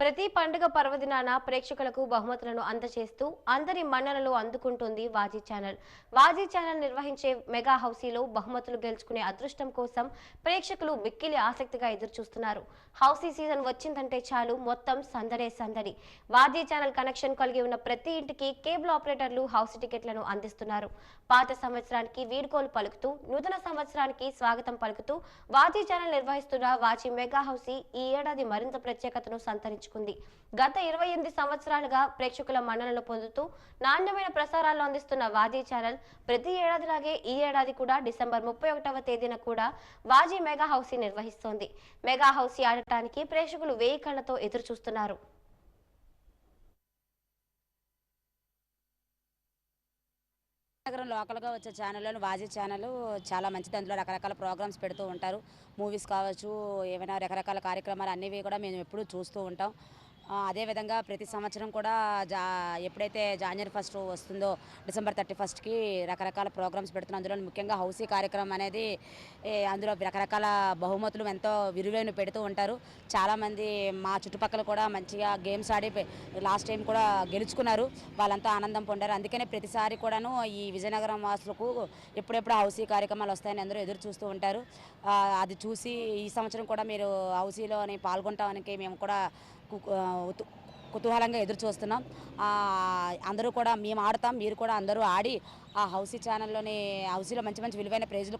ప్రతి పండుగ పర్వదినాన ప్రేక్షకులకు బహుమతులను అందజేస్తూ అందరి మన్ననలు అందుకుంటుంది వాజీ ఛానల్. వాజీ ఛానల్ నిర్వహించే మెగా హౌసీలో బహుమతులు గెలుచుకునే అదృష్టం కోసం ప్రేక్షకులు మిక్కిలి ఆసక్తిగా ఎదురుచూస్తున్నారు. హౌసీ సీజన్ వచ్చిందంటే చాలు మొత్తం సందడే సందడి. వాజీ ఛానల్ కనెక్షన్ కలిగి ఉన్న ప్రతి ఇంటికి కేబుల్ ఆపరేటర్లు హౌసీ టికెట్లను అందిస్తున్నారు. పాత సంవత్సరానికి వీడ్కోలు పలుకుతూ నూతన సంవత్సరానికి స్వాగతం పలుకుతూ వాజీ ఛానల్ నిర్వహిస్తున్న వాజీ మెగా హౌసీ ఈ ఏడాది మరింత ప్రత్యేకతను సంతరించుకుంది గత ఇరవై ఎనిమిది సంవత్సరాలుగా ప్రేక్షకుల మన్ననలు పొందుతూ నాణ్యమైన ప్రసారాలు అందిస్తున్న వాజీ ఛానల్ ప్రతి ఏడాదిలాగే ఈ ఏడాది కూడా డిసెంబర్ ముప్పై ఒకటవ తేదీన కూడా వాజీ మెగా హౌసీ నిర్వహిస్తోంది. మెగా హౌసీ ఆడటానికి ప్రేక్షకులు వేయి కళ్ళతో ఎదురు చూస్తున్నారు నగరం లోకల్గా వచ్చే ఛానళ్ళను వాజీ ఛానల్ చాలా మంచిది. అందులో రకరకాల ప్రోగ్రామ్స్ పెడుతూ ఉంటారు. మూవీస్ కావచ్చు ఏమైనా రకరకాల కార్యక్రమాలు అన్నివి కూడా మేము ఎప్పుడూ చూస్తూ ఉంటాం. అదేవిధంగా ప్రతి సంవత్సరం కూడా జా ఎప్పుడైతే జాన్వరి ఫస్ట్ వస్తుందో డిసెంబర్ థర్టీ ఫస్ట్కి రకరకాల ప్రోగ్రామ్స్ పెడుతున్నాం అందులో ముఖ్యంగా హౌసీ కార్యక్రమం అనేది అందులో రకరకాల బహుమతులు ఎంతో విలువైన పెడుతూ ఉంటారు. చాలామంది మా చుట్టుపక్కల కూడా మంచిగా గేమ్స్ ఆడి లాస్ట్ టైం కూడా గెలుచుకున్నారు. వాళ్ళంతా ఆనందం పొందారు. అందుకనే ప్రతిసారి కూడాను ఈ విజయనగరం వాసులకు ఎప్పుడెప్పుడు హౌసీ కార్యక్రమాలు వస్తాయని అందరూ ఎదురు చూస్తూ ఉంటారు. అది చూసి ఈ సంవత్సరం కూడా మీరు హౌసీలోని పాల్గొంటామని మేము కూడా కుతూహలంగా ఎదురు చూస్తున్నాం. అందరూ కూడా మేము ఆడతాం మీరు కూడా అందరూ ఆడి ఆ హౌసీ ఛానల్లోని హౌసీలో మంచి మంచి విలువైన ప్రైజులు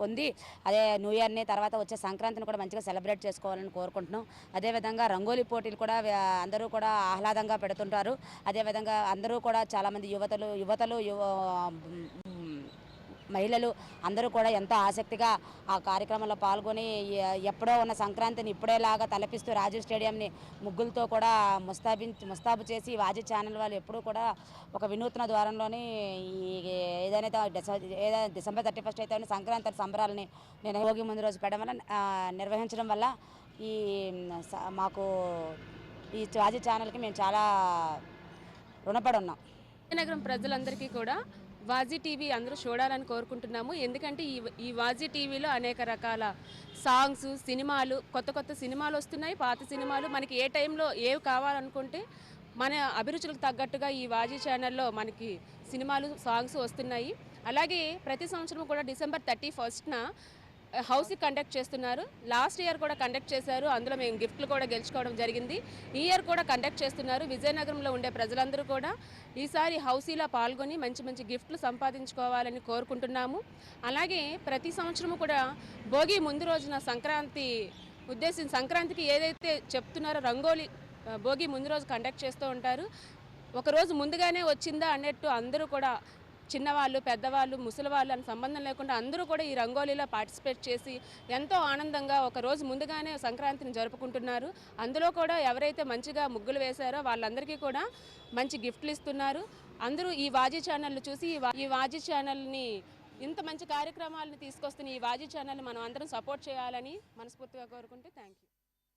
పొంది అదే న్యూ ఇయర్ని తర్వాత వచ్చే సంక్రాంతిని కూడా మంచిగా సెలబ్రేట్ చేసుకోవాలని కోరుకుంటున్నాం. అదేవిధంగా రంగోలీ పోటీలు కూడా అందరూ కూడా ఆహ్లాదంగా పెడుతుంటారు. అదేవిధంగా అందరూ కూడా చాలామంది యువతలు యువతలు యువ మహిళలు అందరూ కూడా ఎంతో ఆసక్తిగా ఆ కార్యక్రమంలో పాల్గొని ఎప్పుడో ఉన్న సంక్రాంతిని ఇప్పుడేలాగా తలపిస్తూ రాజీవ్ స్టేడియంని ముగ్గులతో కూడా ముస్తాబి ముస్తాబు చేసి వాజీ ఛానల్ వాళ్ళు ఎప్పుడూ కూడా ఒక వినూత్న ద్వారంలోని ఈ ఏదైనా ఏదైనా డిసెంబర్ థర్టీ ఫస్ట్ అయితే సంక్రాంతి సంబరాలని నేను భోగి ముందు రోజు పెట్టడం వల్ల నిర్వహించడం వల్ల ఈ స- మాకు ఈ వాజీ ఛానల్కి మేము చాలా రుణపడి ఉన్నాం. విజయనగరం ప్రజలందరికీ కూడా వాజీ టీవీ అందరూ చూడాలని కోరుకుంటున్నాము. ఎందుకంటే ఈ ఈ వాజీ టీవీలో అనేక రకాల సాంగ్స్ సినిమాలు కొత్త కొత్త సినిమాలు వస్తున్నాయి పాత సినిమాలు. మనకి ఏ టైంలో ఏవి కావాలనుకుంటే మన అభిరుచులకు తగ్గట్టుగా ఈ వాజీ ఛానల్లో మనకి సినిమాలు సాంగ్స్ వస్తున్నాయి. అలాగే ప్రతి సంవత్సరం కూడా డిసెంబర్ థర్టీ ఫస్ట్న హౌస్ కండక్ట్ చేస్తున్నారు. లాస్ట్ ఇయర్ కూడా కండక్ట్ చేశారు. అందులో మేము గిఫ్ట్లు కూడా గెలుచుకోవడం జరిగింది. ఈ ఇయర్ కూడా కండక్ట్ చేస్తున్నారు. విజయనగరంలో ఉండే ప్రజలందరూ కూడా ఈసారి హౌసీలో పాల్గొని మంచి మంచి గిఫ్ట్లు సంపాదించుకోవాలని కోరుకుంటున్నాము. అలాగే ప్రతి సంవత్సరము కూడా భోగి ముందు రోజున సంక్రాంతి ఉద్దేశం సంక్రాంతికి ఏదైతే చెప్తున్నారో రంగోలీ భోగి ముందు రోజు కండక్ట్ చేస్తూ ఉంటారు. ఒకరోజు ముందుగానే వచ్చిందా అన్నట్టు అందరూ కూడా చిన్నవాళ్ళు పెద్దవాళ్ళు ముసలివాళ్ళు అని సంబంధం లేకుండా అందరూ కూడా ఈ రంగోలీలో పార్టిసిపేట్ చేసి ఎంతో ఆనందంగా ఒక రోజు ముందుగానే సంక్రాంతిని జరుపుకుంటున్నారు. అందులో కూడా ఎవరైతే మంచిగా ముగ్గులు వేశారో వాళ్ళందరికీ కూడా మంచి గిఫ్ట్లు ఇస్తున్నారు. అందరూ ఈ వాజీ ఛానల్ను చూసి ఈ ఈ వాజీ ఛానల్ని ఇంత మంచి కార్యక్రమాలను తీసుకొస్తున్న ఈ వాజీ ఛానల్ని మనం అందరం సపోర్ట్ చేయాలని మనస్ఫూర్తిగా కోరుకుంటే థ్యాంక్ యూ